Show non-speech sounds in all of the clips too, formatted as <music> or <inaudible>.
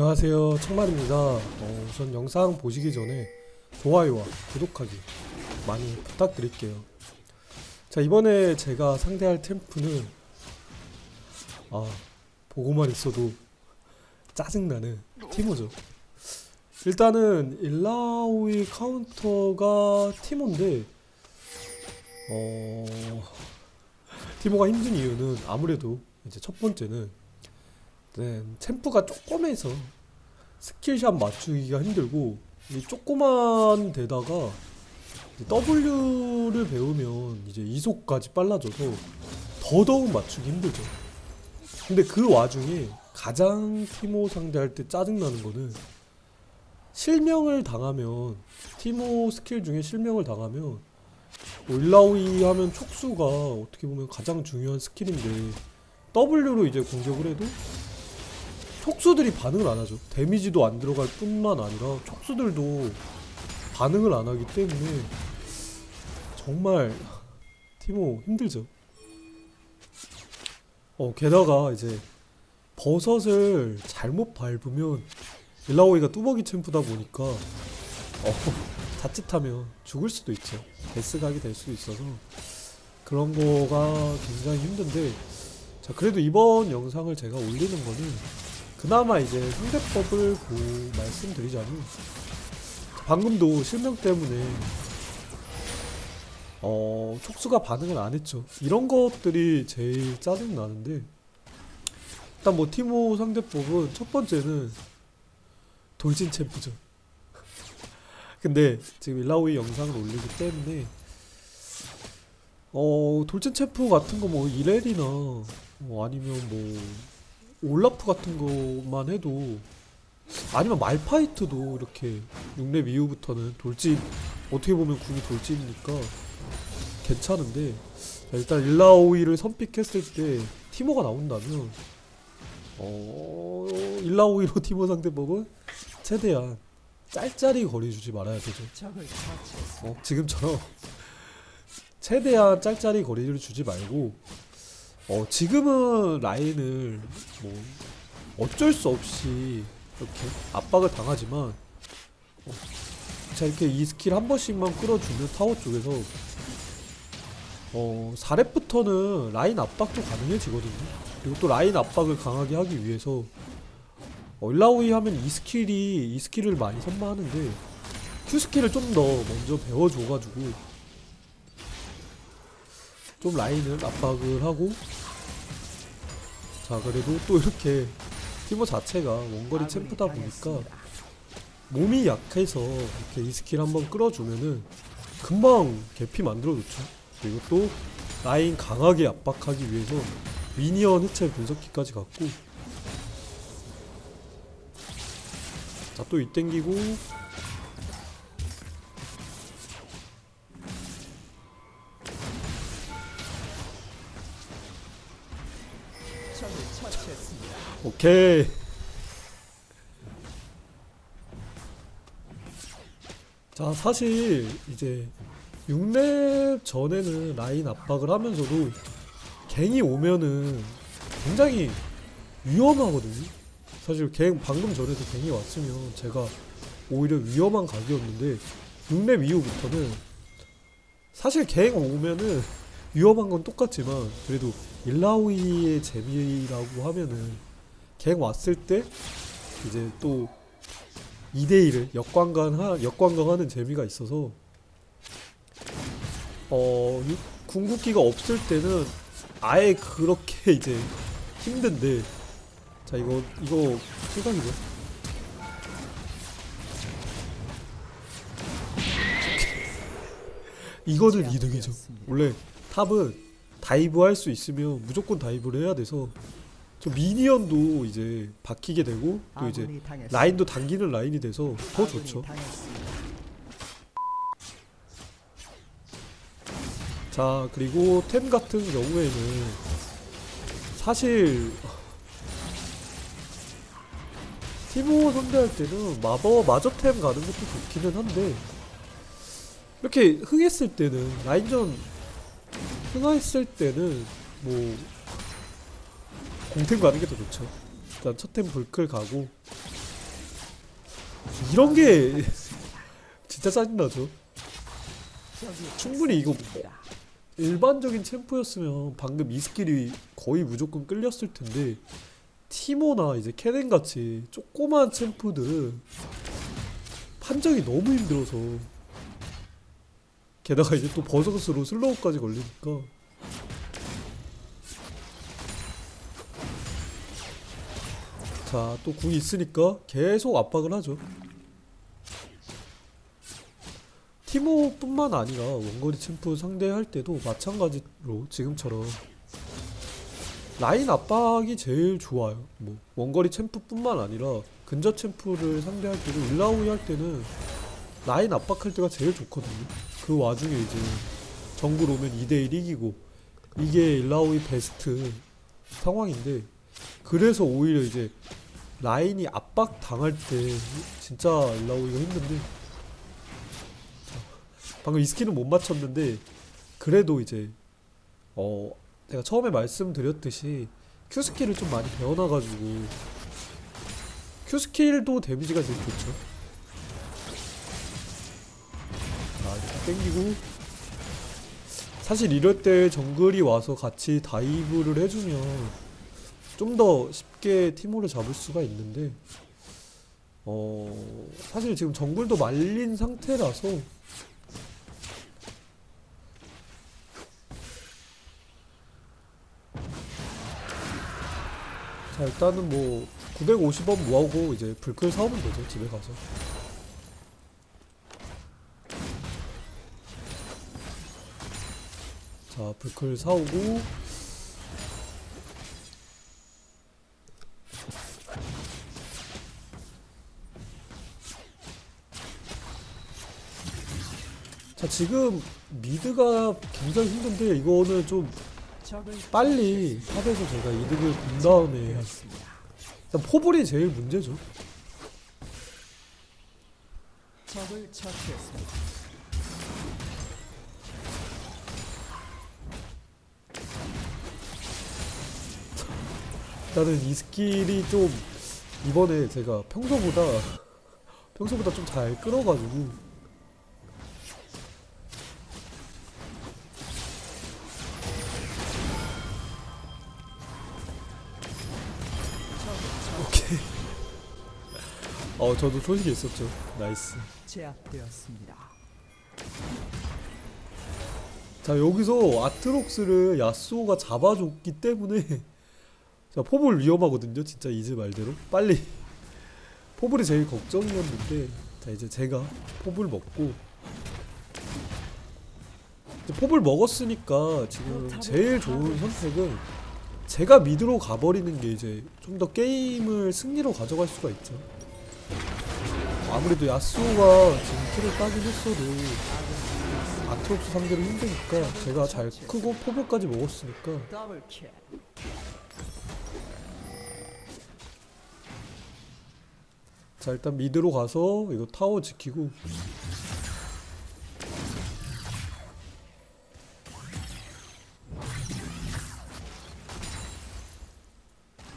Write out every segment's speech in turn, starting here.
안녕하세요. 청만입니다. 어, 우선 영상 보시기 전에 좋아요와 구독하기 많이 부탁드릴게요. 자 이번에 제가 상대할 템프는 아 보고만 있어도 짜증나는 티모죠. 일단은 일라오이 카운터가 티모인데 어 티모가 힘든 이유는 아무래도 이제 첫 번째는 네, 챔프가 조그매서 스킬샷 맞추기가 힘들고 이 조그만 데다가 W를 배우면 이제 이속까지 빨라져서 더더욱 맞추기 힘들죠. 근데 그 와중에 가장 티모 상대할 때 짜증나는 거는 실명을 당하면 티모 스킬 중에 실명을 당하면 뭐 일라오이 하면 촉수가 어떻게 보면 가장 중요한 스킬인데 W로 이제 공격을 해도 촉수들이 반응을 안 하죠. 데미지도 안 들어갈 뿐만 아니라 촉수들도 반응을 안 하기 때문에 정말 티모 힘들죠. 어, 게다가 이제 버섯을 잘못 밟으면 일라오이가 뚜벅이 챔프다 보니까 어, 자칫하면 죽을 수도 있죠. 데스각이 될 수도 있어서 그런 거가 굉장히 힘든데 자 그래도 이번 영상을 제가 올리는 거는 그나마 이제 상대법을 보 말씀드리자면 방금도 실명 때문에 어 촉수가 반응을 안 했죠. 이런 것들이 제일 짜증 나는데 일단 뭐 티모 상대법은 첫 번째는 돌진 챔프죠. <laughs> 근데 지금 일라오이 영상을 올리기 때문에 어 돌진 챔프 같은 거 뭐 이렐이나 뭐 아니면 뭐 올라프 같은 것만 해도 아니면 말파이트도 이렇게 6렙 이후부터는 돌진 어떻게 보면 궁이 돌진이니까 괜찮은데 자, 일단 일라오이를 선픽했을 때 티모가 나온다면 어 일라오이로 <laughs> 티모 상대법은 최대한 짤짤이 거리 주지 말아야 되죠. 어, 지금처럼 <laughs> 최대한 짤짤이 거리를 주지 말고 어, 지금은 라인을 뭐 어쩔 수 없이 이렇게 압박을 당하지만 어, 자 이렇게 이 스킬 한 번씩만 끌어주면 타워 쪽에서 어 4렙부터는 라인 압박도 가능해지거든요. 그리고 또 라인 압박을 강하게 하기 위해서 어, 일라오이 하면 이 스킬이 이 스킬을 많이 선마하는데 Q 스킬을 좀 더 먼저 배워줘가지고 좀 라인을 압박을 하고 자 그래도 또 이렇게 티모 자체가 원거리 챔프다 보니까 몸이 약해서 이렇게 이 스킬 한번 끌어주면은 금방 개피 만들어 놓죠. 그리고 또 라인 강하게 압박하기 위해서 미니언 해체 분석기까지 갖고. 자 또 이 땡기고 오케이. 자 사실 이제 6렙 전에는 라인 압박을 하면서도 갱이 오면은 굉장히 위험하거든요. 사실 갱 방금 전에도 갱이 왔으면 제가 오히려 위험한 각이었는데 6렙 이후부터는 사실 갱 오면은 위험한 건 똑같지만 그래도 일라오이의 재미라고 하면은 갱 왔을 때 이제 또 2대1을 역관광하, 역관광하는 재미가 있어서 어 유- 궁극기가 없을 때는 아예 그렇게 <laughs> 이제 힘든데 자 이거 이거 실각이죠? <laughs> 이거는 이득이죠. 원래 탑은 다이브 할 수 있으면 무조건 다이브를 해야 돼서 저 미니언도 이제 박히게 되고 또 이제 라인도 당기는 라인이 돼서 더 좋죠. 자 그리고 템 같은 경우에는 사실 티모 상대할 때는 마법 마저템 가는 것도 좋기는 한데 이렇게 흥했을 때는 라인전 흥했을 때는 뭐 공템 가는 게 더 좋죠. 일단 첫템 불클 가고 이런 게 <laughs> 진짜 짜증나죠. 충분히 이거 일반적인 챔프였으면 방금 이 스킬이 거의 무조건 끌렸을 텐데 티모나 이제 캐넨 같이 조그만 챔프들은 판정이 너무 힘들어서 게다가 이제 또 버섯으로 슬로우까지 걸리니까 자 또 궁이 있으니까 계속 압박을 하죠 티모뿐만 아니라 원거리 챔프 상대할 때도 마찬가지로 지금처럼 라인 압박이 제일 좋아요. 뭐 원거리 챔프뿐만 아니라 근접 챔프를 상대할 때도 일라오이 할 때는 라인 압박할 때가 제일 좋거든요. 그 와중에 이제 정글 오면 2대1 이기고 이게 일라오이 베스트 상황인데 그래서 오히려 이제 라인이 압박 당할 때 진짜 일라오이가 힘든데 방금 이 스킬은 못 맞췄는데 그래도 이제 어 내가 처음에 말씀드렸듯이 Q 스킬을 좀 많이 배워놔가지고 Q 스킬도 데미지가 제일 좋죠. 땡기고. 사실 이럴 때 정글이 와서 같이 다이브를 해주면 좀 더 쉽게 티모를 잡을 수가 있는데 어 사실 지금 정글도 말린 상태라서. 자 일단은 뭐 950원 모아고 이제 불클 사오면 되죠 집에 가서 자 불클 사오고 자 지금 미드가 굉장히 힘든데 이거는 좀 빨리 탑에서 제가 이득을 본 다음에 일단 포블이 제일 문제죠. 적을 처치했습니다. 일단은 이 스킬이 좀 이번에 제가 평소보다 평소보다 좀 잘 끌어가지고 오케이. 어 저도 소식이 있었죠. 나이스. 제압되었습니다. 자 여기서 아트록스를 야스오가 잡아줬기 때문에 자 포볼 위험하거든요 진짜 이제 말대로. 빨리. 포볼이 제일 걱정이었는데 자 이제 제가 포볼 먹고. 포볼 먹었으니까 지금 제일 좋은 선택은 제가 미드로 가버리는 게 이제 좀 더 게임을 승리로 가져갈 수가 있죠. 아무래도 야스오가 지금 킬을 따긴 했어도 아트록스 상대로 힘드니까 제가 잘 크고 포볼까지 먹었으니까 자 일단 미드로 가서 이거 타워 지키고.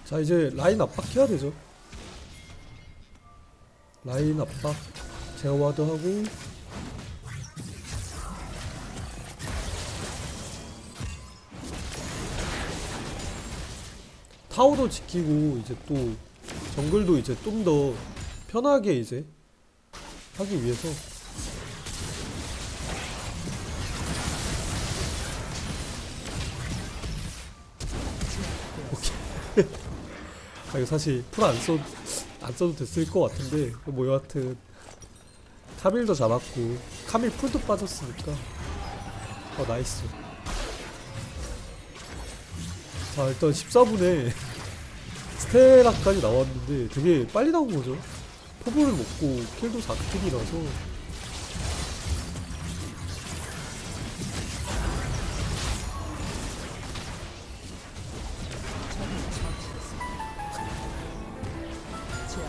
자 이제 라인 압박해야 되죠. 라인 압박. 제어와드 하고. 타워도 지키고 이제 또 정글도 이제 좀더 편하게 이제 하기 위해서. 오케이. <laughs> 아 이거 사실 풀 안 써, 안 써도 됐을 것 같은데. 뭐 여하튼 카밀도 잡았고 카밀 풀도 빠졌으니까. 어 나이스. 자 일단 14분에 <laughs> 스테라까지 나왔는데 되게 빨리 나온 거죠. 포볼을 먹고 킬도 4킬이라서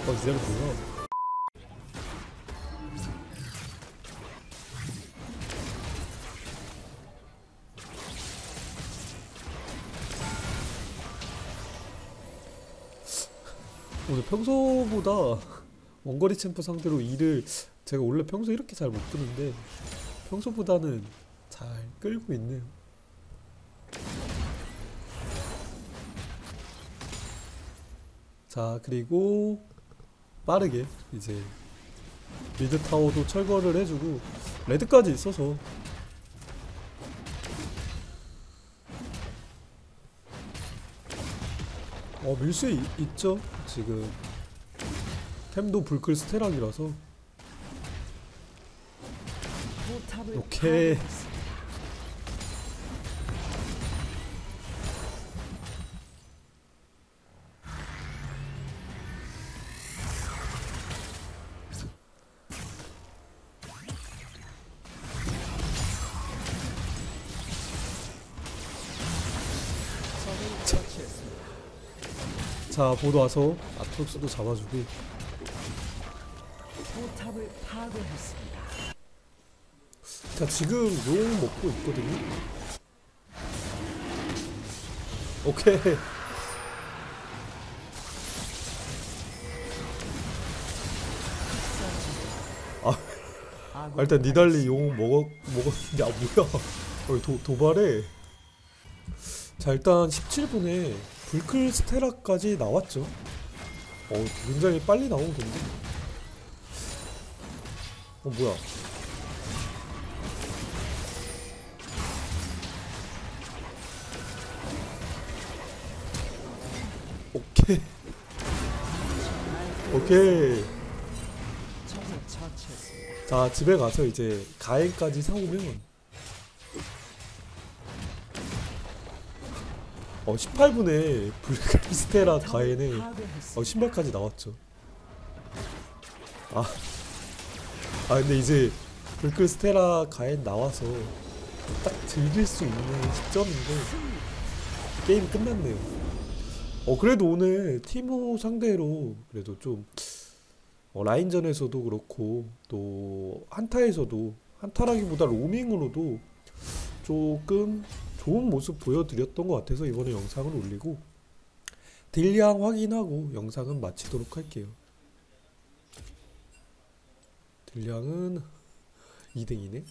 어 이제는 뭐야? 오늘 평소보다 원거리 챔프 상대로 이를 제가 원래 평소 이렇게 잘 못 끄는데 평소보다는 잘 끌고 있네요. 자 그리고 빠르게 이제 미드 타워도 철거를 해주고 레드까지 있어서 어 밀수 있, 있죠 지금 템도 불클 스테락이라서. 오케이. 자 보도 와서 아트록스도 잡아주고. 포 탑을 파괴했습니다. 자 지금 용 먹고 있거든요. 오케이. 아 일단 니달리 용 먹었 먹었는데 아 뭐야? 어, 도, 도발해. 자 일단 17분에 불클 스테라까지 나왔죠. 어 굉장히 빨리 나온 건데 어 뭐야 오케이 오케이. 자 집에 가서 이제 가행까지 사오면 어 18분에 불크리스테라 가행에 파괴했습니다. 어 신발까지 나왔죠 아, 아 근데 이제 불크리스테라 가행 나와서 딱 즐길 수 있는 시점인데 게임 끝났네요 어 그래도 오늘 티모 상대로 그래도 좀 어, 라인전에서도 그렇고 또 한타에서도 한타라기보다 로밍으로도 조금 좋은 모습 보여드렸던 것 같아서 이번에 영상을 올리고 딜량 확인하고 영상은 마치도록 할게요. 딜량은 2등이네.